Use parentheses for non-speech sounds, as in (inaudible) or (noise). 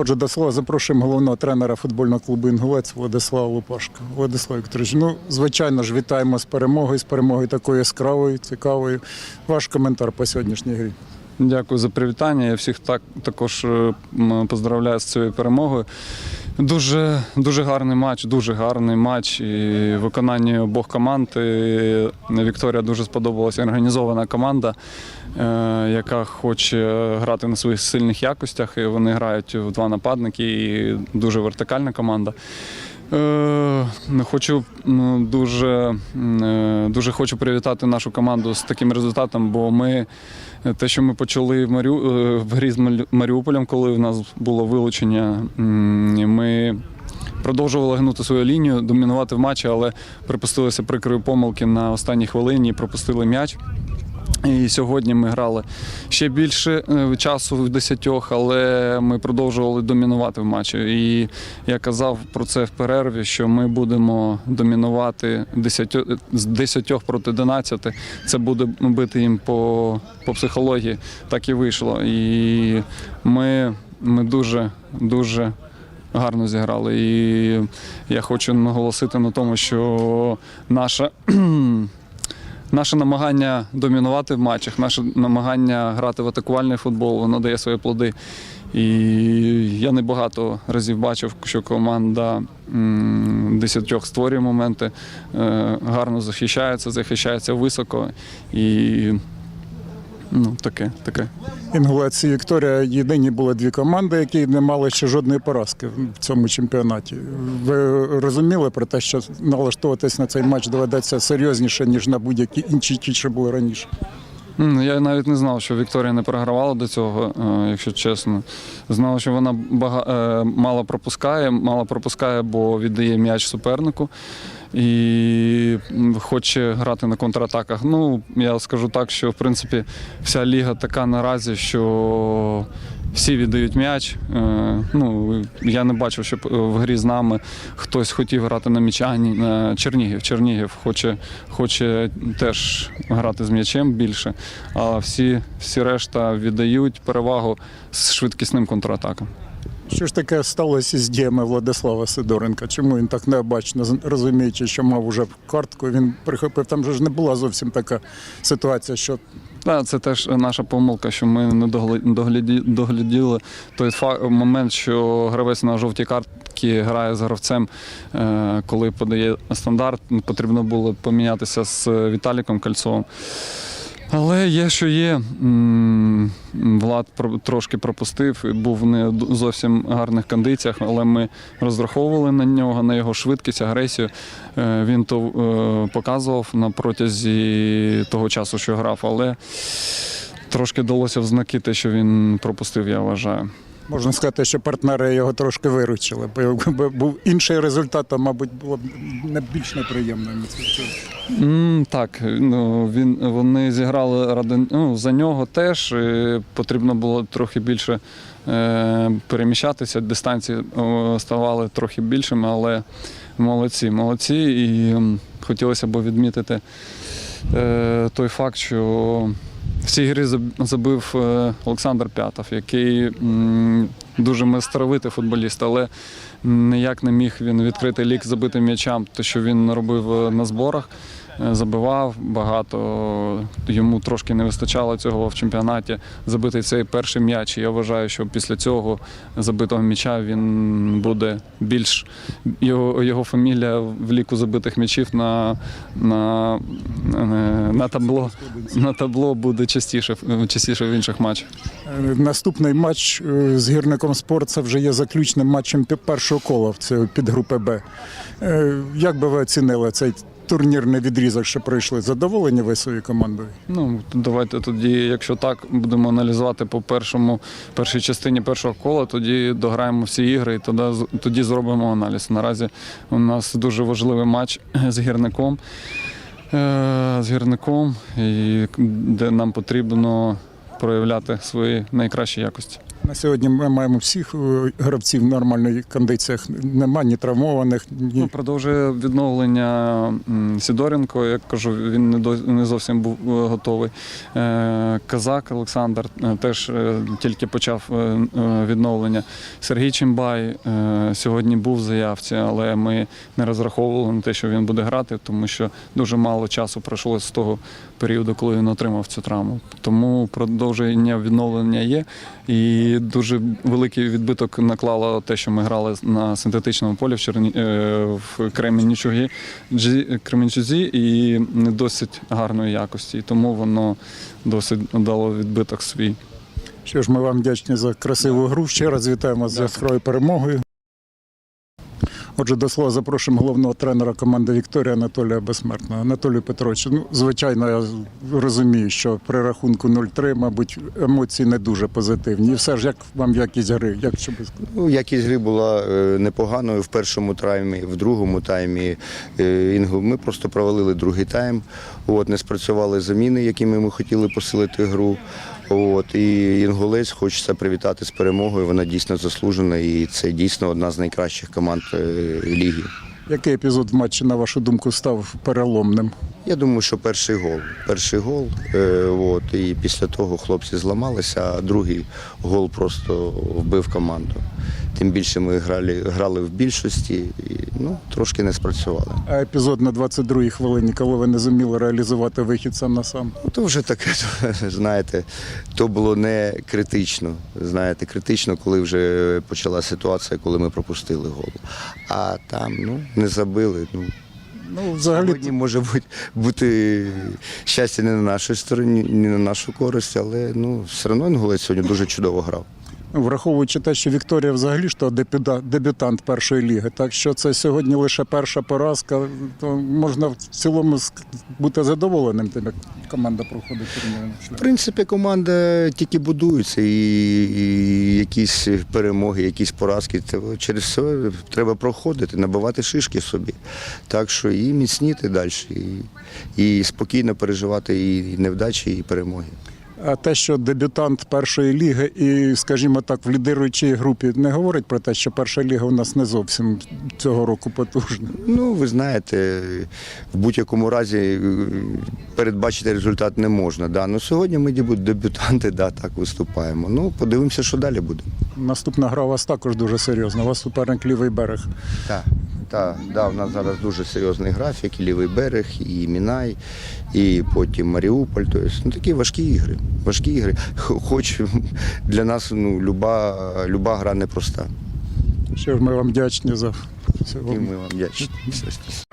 Отже, до слова запрошуємо головного тренера футбольного клубу Інгулець Владислава Лупашка. Владислав Вікторович, ну звичайно ж вітаємо з перемогою, з перемогою такою яскравою, цікавою. Ваш коментар по сьогоднішній грі. Дякую за привітання. Я всіх так також е, поздравляю з цією перемогою. Дуже дуже гарний матч, дуже гарний матч. І виконання обох команд. І Вікторія дуже сподобалася організована команда, е, яка хоче грати на своїх сильних якостях. І вони грають в два нападники. І дуже вертикальна команда. Е, Хочу дуже, е, дуже хочу привітати нашу команду з таким результатом, бо ми е, те, що ми почали в, Маріу, в грі з Маріуполем, коли в нас було вилучення, ми продовжували гнути свою лінію, домінувати в матчі, але припустилися прикрої помилки на останній хвилині пропустили м'яч. І сьогодні ми грали ще більше е, часу в десятьох, але ми продовжували домінувати в матчі. І я казав про це в перерві, що ми будемо домінувати з десятьох проти 11. Це буде бити їм по, по психології. Так і вийшло. І ми, ми дуже, дуже гарно зіграли. І я хочу наголосити на тому, що наша. Наше намагання домінувати в матчах, наше намагання грати в атакувальний футбол, воно дає свої плоди. І я не багато разів бачив, що команда десятьох створює моменти, е, гарно захищається, захищається високо. І ну, таке, таке. Інгулець і Вікторія єдині були дві команди, які не мали ще жодної поразки в цьому чемпіонаті. Ви розуміли про те, що налаштовуватись на цей матч доведеться серйозніше, ніж на будь-які інші ті, що були раніше. Я навіть не знав, що Вікторія не програвала до цього, е, якщо чесно. Знав, що вона бага... е, мало пропускає, мало пропускає, бо віддає м'яч супернику і хоче грати на контратаках. Ну, я скажу так, що в принципі вся ліга така наразі, що всі віддають м'яч. Е, Ну, я не бачив, щоб е, в грі з нами хтось хотів грати на м'яча. Е, Чернігів. Чернігів хоче, хоче теж грати з м'ячем більше, а всі, всі решта віддають перевагу з швидкісним контратакам. Що ж таке сталося з діями Владислава Сидоренка? Чому він так необачно, розуміючи, що мав уже картку, він прихопив. Там же ж не була зовсім така ситуація, що Так, це теж наша помилка, що ми не догляділи той момент, що гравець на жовтій картці грає з гравцем, е, коли подає стандарт. Потрібно було помінятися з Віталіком Кольцовим. Але є, що є. Влад трошки пропустив, був не зовсім гарних кондиціях, але ми розраховували на нього, на його швидкість, агресію. Е, Він то е, показував на протязі того часу, що грав, але трошки далося в знаки те, що він пропустив, я вважаю. Можна сказати, що партнери його трошки виручили. Бо якби був інший результат, то, мабуть, було б не більш неприємно. М, так, ну він вони зіграли ради ну, за нього теж. І потрібно було трохи більше е, переміщатися. Дистанції ставали трохи більшими, але молодці, молодці. І хотілося б відмітити е, той факт, що в цій грі забив е, Олександр П'ятов, який дуже майстровитий футболіст, але ніяк не міг він відкрити лік забитим м'ячам, те, що він робив е, на зборах. Забивав багато, йому трошки не вистачало цього в чемпіонаті. Забити цей перший м'яч. Я вважаю, що після цього забитого м'яча він буде більш його, його фамілія в ліку забитих м'ячів на, на, на, табло на табло буде частіше, частіше в інших матчах. Наступний матч е, з гірником спорт це вже є заключним матчем першого кола в цій підгрупи Б. Е, Як би ви оцінили цей турнірний відрізок, що пройшли? Задоволені ви своєю командою? Ну давайте тоді, якщо так будемо аналізувати по першому першій частині першого кола, тоді дограємо всі ігри і тоді, тоді зробимо аналіз. Наразі у нас дуже важливий матч з гірником. е, З гірником, і де нам потрібно проявляти свої найкращі якості. На сьогодні ми маємо всіх е, гравців в нормальних кондиціях. Нема ні травмованих, Ну, ні. продовжує відновлення Сідоренко. Як кажу, він не до не зовсім був е, готовий. Е, Казак Олександр теж тільки почав відновлення. Сергій Чимбай сьогодні був в заявці, але ми не розраховували на те, що він буде грати, тому що дуже мало часу пройшло з того періоду, коли він отримав цю травму. Тому продовження відновлення є. І дуже великий відбиток наклало те, що ми грали на синтетичному полі в, Черні... е, в Кременчугі, Кременчузі і не досить гарної якості. І тому воно досить дало відбиток свій. Що ж, ми вам вдячні за красиву гру. Ще раз вітаємо з яскравою перемогою. Отже, до слова запрошуємо головного тренера команди Вікторія Анатолія Безсмертного. Анатолій Петрович, ну звичайно, я розумію, що при рахунку 0-3, мабуть, емоції не дуже позитивні. І все ж як вам якість гри? Як що? Ну, якість гри була е, непоганою в першому таймі, в другому таймі. е, Інгу- Ми просто провалили другий тайм. От, не спрацювали заміни, якими ми хотіли посилити гру. От, і Інгулець хочеться привітати з перемогою. Вона дійсно заслужена, і це дійсно одна з найкращих команд е, ліги. Який епізод в матчі, на вашу думку, став переломним? Я думаю, що перший гол. Перший гол, е, от, і після того хлопці зламалися, а другий гол просто вбив команду. Тим більше ми грали, грали в більшості і ну, трошки не спрацювали. А епізод на 22-й хвилині, коли ви не зуміли реалізувати вихід сам на сам. Ну, то вже таке, то, (laughs) знаєте, то було не критично. Знаєте, критично, коли вже почала ситуація, коли ми пропустили гол. А там ну, не забили. Ну, Ну, взагалі, Сьогодні може бути, бути щастя не на нашій стороні, не на нашу користь, але ну, все одно Інгулець сьогодні дуже чудово грав. Враховуючи те, що Вікторія взагалі ж то дебюта- дебютант першої ліги, так що це сьогодні лише перша поразка, то можна в цілому бути задоволеним тим, як команда проходить турнірний В принципі, команда тільки будується, і, і якісь перемоги, якісь поразки. Це через все треба проходити, набивати шишки собі. Так що і міцніти далі, і, і спокійно переживати і невдачі, і перемоги. А те, що дебютант першої ліги і, скажімо так, в лідируючій групі не говорить про те, що перша ліга у нас не зовсім цього року потужна. Ну, ви знаєте, в будь-якому разі е, передбачити результат не можна. Да. Ну, сьогодні ми дебют- дебютанти, да, так виступаємо. Ну, подивимося, що далі буде. Наступна гра у вас також дуже серйозна. У вас суперник лівий берег. Так, так, да, у нас зараз дуже серйозний графік, і лівий берег, і Мінай, і потім Маріуполь. Тобто, ну, такі важкі ігри. Важкі ігри. Хоч для нас ну, люба, люба гра непроста. Що ж ми вам вдячні за І ми вам вдячні. Все. (laughs)